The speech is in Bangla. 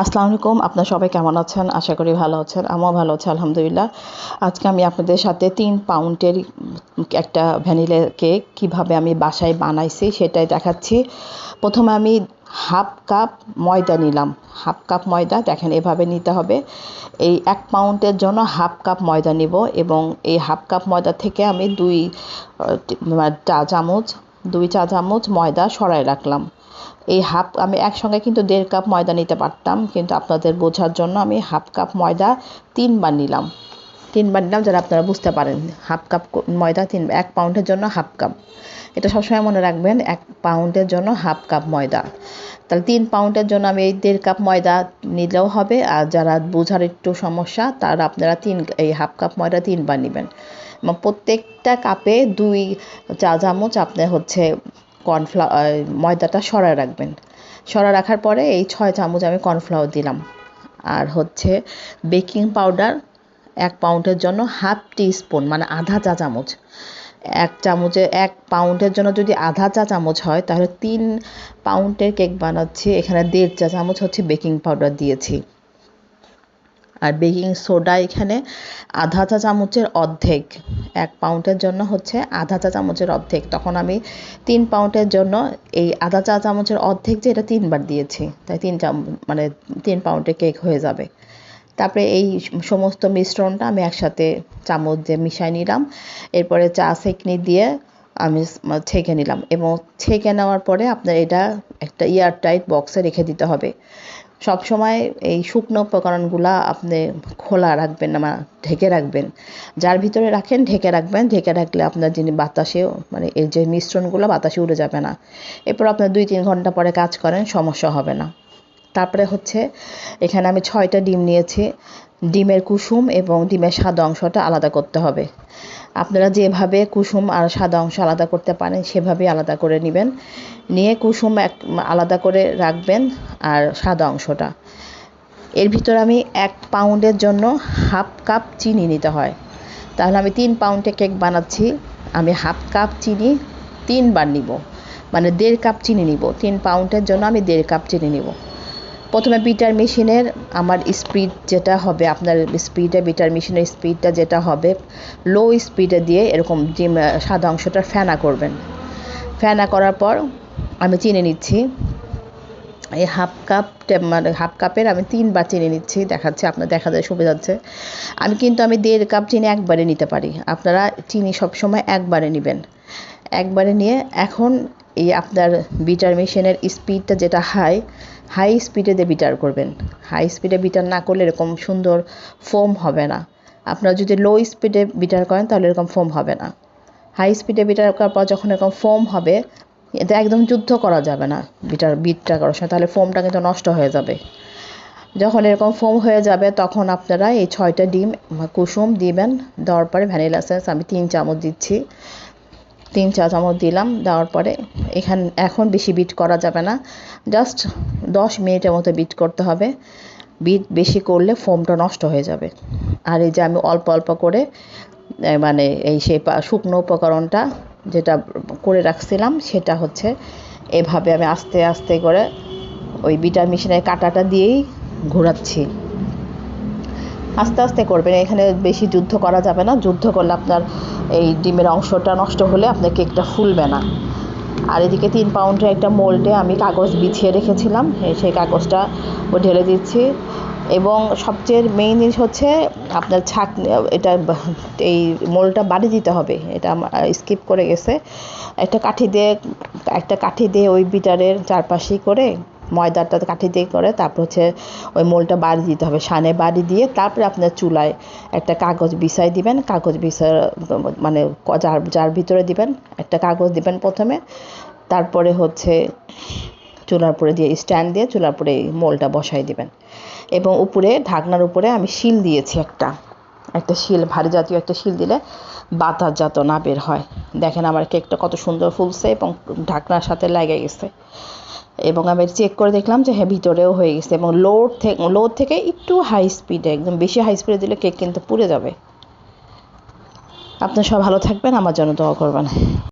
আসসালামু আলাইকুম, আপনার সবাই কেমন আছেন? আশা করি ভালো আছেন, আমিও ভালো আছি, আলহামদুলিল্লাহ। আজকে আমি আপনাদের সাথে তিন পাউন্ডের একটা ভ্যানিলা কেক কীভাবে আমি বাসায় বানাইছি সেটাই দেখাচ্ছি। প্রথমে আমি হাফ কাপ ময়দা নিলাম। হাফ কাপ ময়দা, দেখেন এভাবে নিতে হবে। এই এক পাউন্ডের জন্য হাফ কাপ ময়দা নিব এবং এই হাফ কাপ ময়দা থেকে আমি দুই চা চামচ, দুই চা চামচ ময়দা সরাই রাখলাম। এই হাফ আমি একসঙ্গে কিন্তু দেড় কাপ ময়দা নিতে পারতাম, কিন্তু আপনাদের বোঝার জন্য আমি হাফ কাপ ময়দা তিনবার নিলাম। তিনবার নিলাম যারা আপনারা বুঝতে পারেন, হাফ কাপ ময়দা তিন, এক পাউন্ডের জন্য হাফ কাপ এটা সবসময় মনে রাখবেন, এক পাউন্ডের জন্য হাফ কাপ ময়দা। তাহলে তিন পাউন্ডের জন্য আমি এই দেড় কাপ ময়দা নিলেও হবে, আর যারা বোঝার একটু সমস্যা, তারা আপনারা তিন, এই হাফ কাপ ময়দা তিনবার নেবেন। প্রত্যেকটা কাপে দুই চা চামচ আপনার হচ্ছে কর্নফ্লাওয়ার ময়দাটা সরায় রাখবেন। সরা রাখার পরে এই ছয় চামচ আমি কর্নফ্লাওয়ার দিলাম। আর হচ্ছে বেকিং পাউডার এক পাউন্ডের জন্য হাফ টি স্পুন মানে আধা চা চামচ। এক চামচে, এক পাউন্ডের জন্য যদি আধা চা চামচ হয়, তাহলে তিন পাউন্ডের কেক বানাচ্ছি। এখানে দেড় চা চামচ হচ্ছে বেকিং পাউডার দিয়েছি। আর বেকিং সোডা এখানে আধা চা চামচের অর্ধেক, এক পাউন্ডের জন্য হচ্ছে আধা চা চামচের অর্ধেক। তখন আমি তিন পাউন্ডের জন্য এই আধা চা চামচের অর্ধেক যে এটা তিনবার দিয়েছি, তাই তিন চাম মানে তিন পাউন্ডের কেক হয়ে যাবে। তারপরে এই সমস্ত মিশ্রণটা আমি একসাথে চামচ দিয়ে মিশাই নিলাম। এরপরে চা সেকনি দিয়ে আমি ছেঁকে নিলাম এবং ছেঁকে নেওয়ার পরে আপনার এটা একটা এয়ার টাইট বক্সে রেখে দিতে হবে। সব সময় এই শুকনো উপকরণগুলা আপনি খোলা রাখবেন না ঢেকে রাখবেন। যার ভিতরে রাখেন, ঢেকে রাখবেন। ঢেকে রাখলে আপনার যিনি বাতাসেও মানে এই যে মিশ্রণগুলো বাতাসে উড়ে যাবে না। এরপর আপনার দুই তিন ঘণ্টা পরে কাজ করেন, সমস্যা হবে না। তারপরে হচ্ছে এখানে আমি ছয়টা ডিম নিয়েছি। ডিমের কুসুম এবং ডিমের সাদা অংশটা আলাদা করতে হবে। আপনারা যেভাবে কুসুম আর সাদা অংশ আলাদা করতে পারেন, সেভাবেই আলাদা করে নেবেন। নিয়ে কুসুম এক আলাদা করে রাখবেন আর সাদা অংশটা। এর ভিতরে আমি এক পাউন্ডের জন্য হাফ কাপ চিনি নিতে হয়। তাহলে আমি তিন পাউন্ডে কেক বানাচ্ছি। আমি হাফ কাপ চিনি তিনবার নিব। মানে দেড় কাপ চিনি নিব। তিন পাউন্ডের জন্য আমি দেড় কাপ চিনি নিব। প্রথমে বিটার মেশিনের আমার স্পিড যেটা হবে, আপনার স্পিডে, বিটার মেশিনের স্পিডটা যেটা হবে লো স্পিডে দিয়ে এরকম ডিম সাদা অংশটা ফেনা করবেন। ফেনা করার পর আমি চিনে নিচ্ছি। এই হাফ কাপ মানে হাফ কাপের আমি তিনবার চিনি নিচ্ছি, দেখাচ্ছে আপনার, দেখা যায় সুবিধা হচ্ছে আমি কিন্তু আমি দেড় কাপ চিনি একবারে নিতে পারি। আপনারা চিনি সবসময় একবারে নেবেন। একবারে নিয়ে এখন এই আপনার বিটার মেশিনের স্পিডটা যেটা হাই হাই স্পিডে দিয়ে বিটার করবেন। হাই স্পিডে বিটার না করলে এরকম সুন্দর ফোম হবে না। আপনারা যদি লো স্পিডে বিটার করেন তাহলে এরকম ফোম হবে না। হাই স্পিডে বিটার করার পর যখন এরকম ফোম হবে, এটা একদম যুদ্ধ করা যাবে না বিটার, বিটটা করার সময়। তাহলে ফোমটা কিন্তু নষ্ট হয়ে যাবে। যখন এরকম ফোম হয়ে যাবে, তখন আপনারা এই ছয়টা ডিম কুসুম দিবেন। দেওয়ার পরে ভ্যানিলা এসেন্স আমি তিন চামচ দিচ্ছি। তিন চা চামচ দিলাম, দেওয়ার পরে এখান, এখন বেশি বিট করা যাবে না। জাস্ট দশ মিনিটের মতো বিট করতে হবে। বিট বেশি করলে ফোমটা নষ্ট হয়ে যাবে। আর এই যে আমি অল্প অল্প করে মানে এই সেই শুকনো উপকরণটা যেটা করে রাখছিলাম, সেটা হচ্ছে এভাবে আমি আস্তে আস্তে করে ওই বিটার মেশিনের কাঁটাটা দিয়েই ঘোরাচ্ছি। আস্তে আস্তে করবেন। এখানে বেশি যুদ্ধ করা যাবে না। যুদ্ধ করলে আপনার এই ডিমের অংশটা নষ্ট হলে আপনার কেকটা ফুলবে না। আর এদিকে তিন পাউন্ডের একটা মোল্ডে আমি কাগজ বিছিয়ে রেখেছিলাম। সেই কাগজটা ও ঢেলে দিচ্ছি। এবং সবচেয়ে মেইন জিনিস হচ্ছে আপনার ছাক এটা এই মোলটা বাড়ি দিতে হবে। এটা স্কিপ করে গেছে। একটা কাঠি দিয়ে, একটা কাঠি দিয়ে ওই বিটারের চারপাশেই করে ময়দাটা কাঠি দিয়ে করে, তারপর হচ্ছে ওই মোলটা বাড়ি দিতে হবে, সানে বাড়ি দিয়ে তারপরে আপনার চুলায় একটা কাগজ বিছাই দিবেন, কাগজ বিছায় মানে যার যার ভিতরে দিবেন, একটা কাগজ দিবেন প্রথমে, তারপরে হচ্ছে চুলার উপরে দিয়ে স্ট্যান্ড দিয়ে চুলার উপরে মোলটা বসাই দিবেন। এবং উপরে, ঢাকনার উপরে আমি শিল দিয়েছি একটা একটা শিল, ভারী জাতীয় একটা শিল দিলে বাতাস যাতে না বের হয়। দেখেন আমার কেকটা কত সুন্দর ফুলছে এবং ঢাকনার সাথে লেগে গেছে। এবং আমি চেক করে দেখলাম যে হ্যাঁ ভিতরেও হয়ে গেছে এবং লোড থেকে লোড থেকে একটু হাই স্পিডে একদম বেশি হাই স্পিডে দিলে কেক কিন্তু পুড়ে যাবে। আপনার সব ভালো থাকবেন, আমার জন্য দোয়া করবেন।